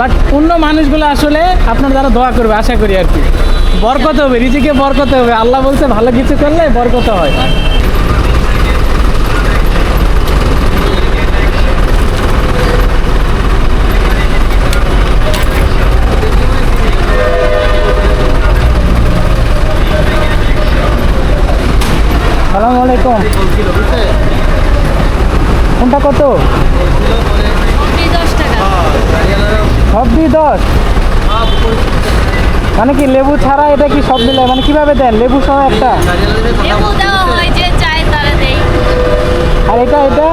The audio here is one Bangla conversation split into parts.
বাট অন্য মানুষগুলো আসলে আপনার দ্বারা দোয়া করবে, আশা করি আর কি। বরকত হবে, রিজিকে বরকত হবে। আল্লাহ বলছে, ভালো কিছু করলে বরকত হয়। সালাম কোনটা কত? টাকা। সব দিয়ে দশ মানে কি লেবু ছাড়া এটা কি সব মিলে মানে কীভাবে দেন? লেবু সহ একটা? আর এটা এটা?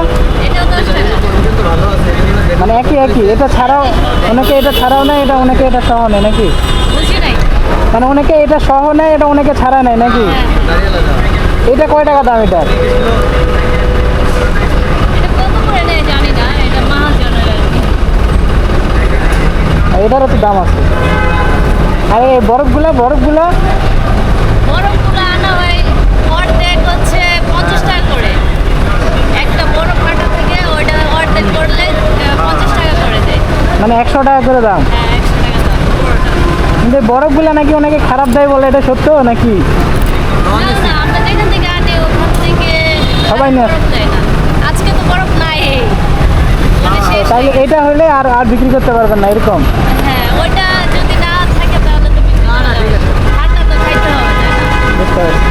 মানে একই একই। এটা ছাড়াও, অনেকে এটা ছাড়াও নেয়, এটা অনেকে এটা সহ নেয়, নাকি? মানে অনেকে এটা সহ নেয়, এটা অনেকে ছাড়া নেয়, নাকি? এটা কয় টাকা দাম এটার এটা কত করে নেয় জানি না এটা মহাজনের আর কি আর এটারও তো দাম আছে। আর এই বরফগুলো বরফগুলো। বরফগুলো আনা হয় অর্ধেক হচ্ছে পঞ্চাশ টাকা করে। একটা বড় ফাটা থেকে ওইটা অর্ধেক করলে পঞ্চাশ টাকা করে দেয়। মানে একশো টাকা করে দাম? হ্যাঁ কিন্তু বরফগুলো নাকি অনেকে খারাপ দেয় বলে এটা সত্য নাকি? সবাই নেয়? বরফ আজকে তো বরফ নাই। মানে তাহলে এটা হলে আর আর বিক্রি করতে পারবেন না এরকম?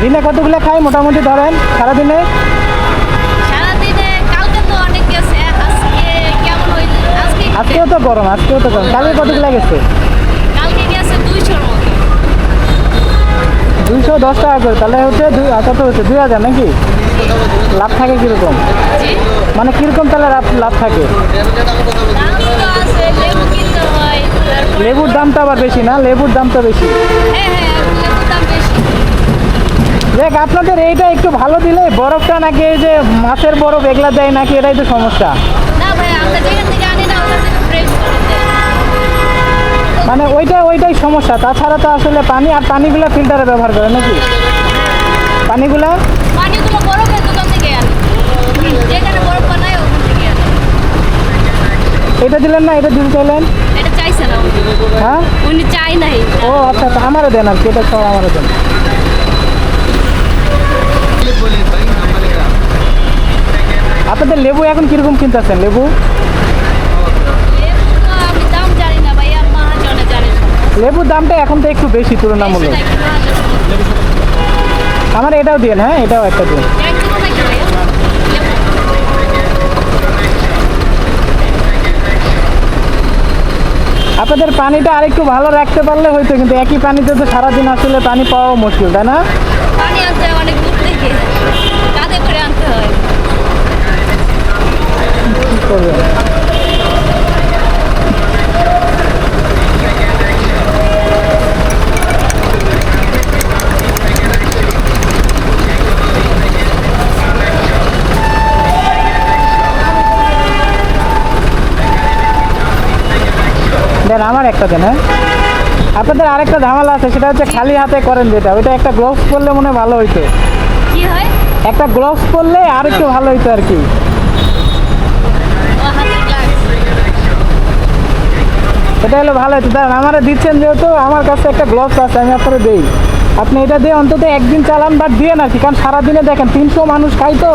দিনে কতগুলো খায় মোটামুটি ধরেন সারাদিনে? আজকেও তো গরম আজকেও তো গরম। কালকে কতগুলো গেছে? দুইশো দশ টাকা করে তাহলে হচ্ছে দুই কত হচ্ছে? দুই হাজার নাকি? লাভ থাকে কীরকম? মানে কীরকম তাহলে লাভ লাভ থাকে? হয় লেবুর দামটা আবার বেশি না? লেবুর দামটা বেশি হ্যাঁ হ্যাঁ লেবুর দাম বেশি দেখ আপনাদের এইটা একটু ভালো দিলে বরফটা নাকি এই যে মাছের বরফ এগুলা দেয় নাকি এটাই তো সমস্যা। মানে ওইটা ওইটাই সমস্যা। তাছাড়া তো আসলে পানি আর পানিগুলো ফিল্টারে ব্যবহার করে নাকি? পানিগুলা? এটা দিলেন না? এটা দিতে চাইলেন? এটা চাইছে না হ্যাঁ? উনি চাই নাই। ও আচ্ছা আচ্ছা আমারও দেন আর কি এটা সব আমারও দেন। আপনাদের লেবু এখন কীরকম কিনতেছেন লেবু। লেবুর দামটা এখন তো একটু বেশি, তুলনামূলক? আমার এটাও দিন হ্যাঁ এটাও একটা দিন। আপনাদের পানিটা আরেকটু ভালো রাখতে পারলে হয়তো কিন্তু একই পানিতে তো সারাদিন আসলে পানি পাওয়া মুশকিল, তাই না দেন আমার একটা দেন হ্যাঁ? আপনাদের আরেকটা ঝামেলা আছে সেটা হচ্ছে খালি হাতে করেন যেটা। ওইটা একটা গ্লোভস পরলে মনে ভালো হইতো। কি হয়? একটা গ্লোভস পরলে আর একটু ভালো হইতো আর কি। এটা হলো ভালো হতো দাঁড়ান আমারে দিচ্ছেন যেহেতু আমার কাছে একটা গ্লোভস আছে আমি আপনাকে দেই। আপনি এটা দিয়ে অন্তত একদিন চালান বাট দিয়ে না কি কারণ সারাদিনে দেখেন তিনশো মানুষ খাই তো।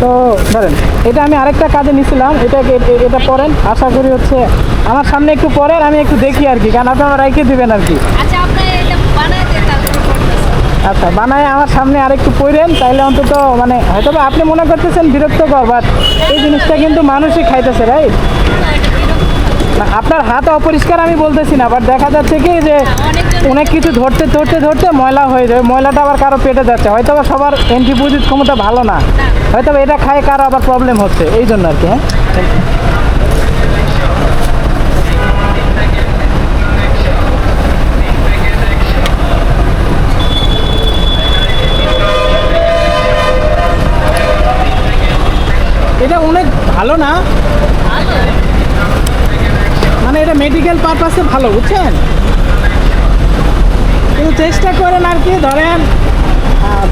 তো ধরেন এটা আমি আরেকটা কাজে নিছিলাম এটা এটা পরেন আশা করি হচ্ছে আমার সামনে একটু পরেন আমি একটু দেখি আর কি কারণ আপনি আমার রাইকে দিবেন আর কি। আচ্ছা বানায় আচ্ছা বানায় আমার সামনে আর একটু পড়েন তাইলে অন্তত মানে হয়তো আপনি মনে করতেছেন বিরক্তকর বাট এই জিনিসটা কিন্তু মানুষই খাইতেছে রাইট আপনার হাত অপরিষ্কার আমি বলতেছি না বাট দেখা যাচ্ছে কি যে অনেক কিছু ধরতে ধরতে ধরতে ময়লা হয়ে যায়। ময়লাটা আবার কারও পেটে যাচ্ছে। হয়তো বা সবার অ্যান্টিপোজিট ক্ষমতা ভালো না। হয়তো এটা খায়, কারও আবার প্রবলেম হচ্ছে। এই জন্য আর কি হ্যাঁ এটা অনেক ভালো না ভালো মানে এটা মেডিকেল পারপাসে ভালো, বুঝছেন? কিন্তু চেষ্টা করেন আর কি, ধরেন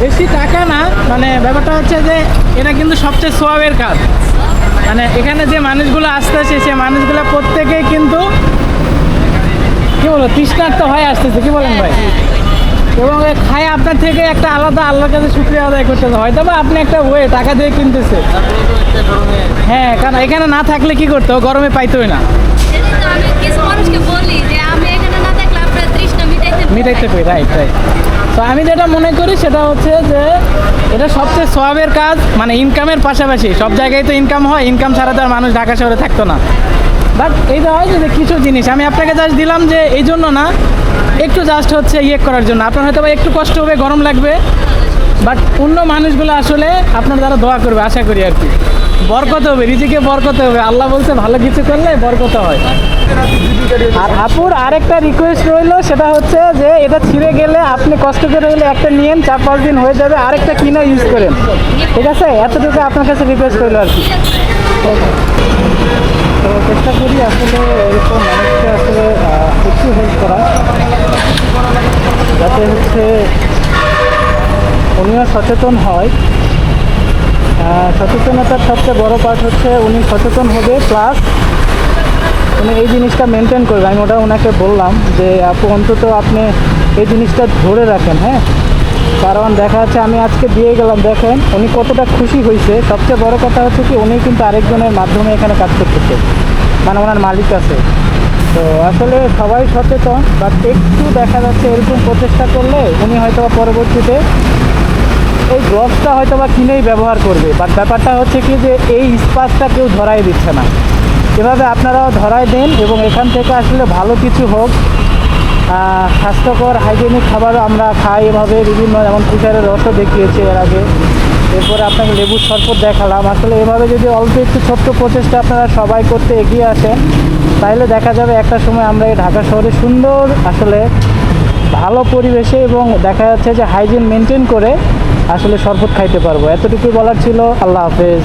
বেশি টাকা না মানে ব্যাপারটা হচ্ছে যে এটা কিন্তু সবচেয়ে সোয়াবের কাজ। মানে এখানে যে মানুষগুলো আসতেছে সে মানুষগুলো প্রত্যেকেই কিন্তু তৃষ্ণার্ত হয়ে আসতেছে, কি বলেন ভাই? এবং খায় আপনার থেকে একটা আলাদা আল্লাহর কাছে শুক্রিয়া আদায় করতেছে হয়তো বা আপনি একটা ওয়ে, টাকা দিয়ে কিনতেছে হ্যাঁ কারণ এখানে না থাকলে কি করতো? গরমে পাইতোই না। তো আমি মিটাইতে পারি। রাইট রাইট তো আমি যেটা মনে করি সেটা হচ্ছে যে এটা সবচেয়ে সবের কাজ মানে ইনকামের পাশাপাশি। সব জায়গায় তো ইনকাম হয় ইনকাম ছাড়া তো আর মানুষ ঢাকা শহরে থাকতো না। বাট এইটা হয় যে কিছু জিনিস, আমি আপনাকে জাস্ট দিলাম যে, এই জন্য না, একটু জাস্ট হচ্ছে ইয়ে করার জন্য। আপনার হয়তো একটু কষ্ট হবে, গরম লাগবে। বাট অন্য মানুষগুলো আসলে আপনার দ্বারা দোয়া করবে, আশা করি আর কি। বরকত হবে রিজিকে বরকত হবে। আল্লাহ বলছে, ভালো কিছু করলে বরকত হয়। আর আপুর আরেকটা রিকোয়েস্ট রইল, সেটা হচ্ছে যে, এটা ছিঁড়ে গেলে আপনি কষ্ট করে হলে একটা নিয়েন, চার পাঁচ দিন হয়ে যাবে, আরেকটা কিনে ইউজ করেন। ঠিক আছে? এতটুকু আপনার কাছে রিকোয়েস্ট রইল আর কি। তো চেষ্টা করি আসলে এরকম মানুষকে আসলে একটু হেল্প করা যাতে হচ্ছে উনিও সচেতন হয়। সচেতনতার সবচেয়ে বড় পার্ট হচ্ছে উনি সচেতন হবে প্লাস উনি এই জিনিসটা মেনটেন করবে। আমি ওটা ওনাকে বললাম যে, আপু, অন্তত আপনি এই জিনিসটা ধরে রাখেন হ্যাঁ? কারণ দেখা যাচ্ছে আমি আজকে দিয়ে গেলাম, দেখেন উনি কতটা খুশি হয়েছে। সবচেয়ে বড় কথা হচ্ছে কি, উনি কিন্তু আরেকজনের মাধ্যমে এখানে কাজ করতেছে। মানে ওনার মালিক আছে। তো আসলে সবাই সচেতন বাট একটু দেখা যাচ্ছে এরকম প্রচেষ্টা করলে উনি হয়তো পরবর্তীতে এই গ্লভসটা হয়তো বা কিনেই ব্যবহার করবে বাট ব্যাপারটা হচ্ছে কি যে এই স্পাসটা কেউ ধরাই দিচ্ছে না। এভাবে আপনারাও ধরাই দেন এবং এখান থেকে আসলে ভালো কিছু হোক। স্বাস্থ্যকর হাইজেনিক খাবার আমরা খাই এভাবে বিভিন্ন, যেমন কুচারের রসও দেখিয়েছি এর আগে। এরপরে আপনাকে লেবুর শরবত দেখালাম। আসলে এভাবে যদি অল্প একটু ছোট্ট প্রচেষ্টা আপনারা সবাই করতে এগিয়ে আসেন, তাহলে দেখা যাবে একটা সময় আমরা এই ঢাকা শহরে সুন্দর, আসলে ভালো পরিবেশে এবং দেখা যাচ্ছে যে হাইজিন মেনটেন করে আসলে শরবত খাইতে পারব। এতটুকুই বলার ছিল। আল্লাহ হাফেজ।